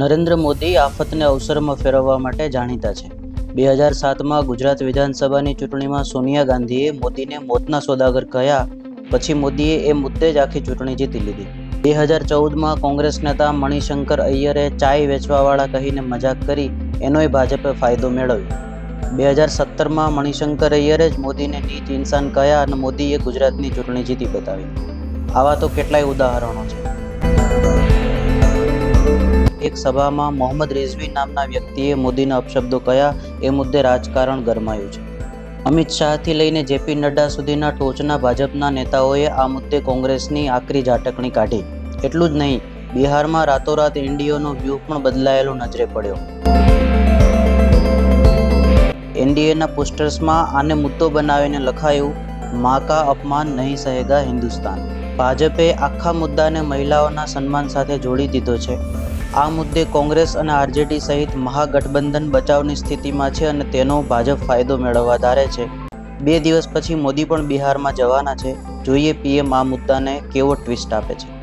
નરેન્દ્ર મોદી આફતને અવસરમાં ફેરવવા માટે જાણીતા છે. બે હજાર સાતમાં ગુજરાત વિધાનસભાની ચૂંટણીમાં સોનિયા ગાંધીએ મોદીને મોતના સોદાગર કહ્યા, પછી મોદીએ એ મુદ્દે જ આખી ચૂંટણી જીતી લીધી. બે હજાર ચૌદમાં કોંગ્રેસ નેતા મણિશંકર અય્યરે ચાય વેચવાવાળા કહીને મજાક કરી એનોય ભાજપે ફાયદો મેળવ્યો. બે હજાર સત્તરમાં મણિશંકર અય્યરે જ મોદીને નીચ ઇન્સાન કહ્યા અને મોદીએ ગુજરાતની ચૂંટણી જીતી બતાવી. આવા તો કેટલાય ઉદાહરણો છે. એક સભામાં મોહમ્મદ રિઝવી નામના વ્યક્તિએ મોદીના અપશબ્દો કયા એ મુદ્દે રાજકારણ ગરમાયું છે. અમિત શાહથી લઈને જેપી નડ્ડા સુધીના ટોચના ભાજપના નેતાઓએ આ મુદ્દે કોંગ્રેસની આકરી ઝાટકણી કાઢી. એટલું જ નહીં, બિહારમાં રાતોરાત એનડીઓનો વ્યૂહ પણ બદલાયેલો નજરે પડ્યો. એનડીએના પોસ્ટર્સમાં આને મુદ્દો બનાવીને લખાયું મા કા અપમાન નહીં સહેગા હિન્દુસ્તાન. ભાજપે આખા મુદ્દાને મહિલાઓના સન્માન સાથે જોડી દીધો છે. આ મુદ્દે કોંગ્રેસ અને આરજેડી સહિત મહાગઠબંધન બચાવની સ્થિતિમાં છે અને તેનો ભાજપ ફાયદો મેળવવા ધારે છે. બે દિવસ પછી મોદી પણ બિહારમાં જવાના છે. જોઈએ પીએમ આ મુદ્દાને કેવો ટ્વિસ્ટ આપે છે.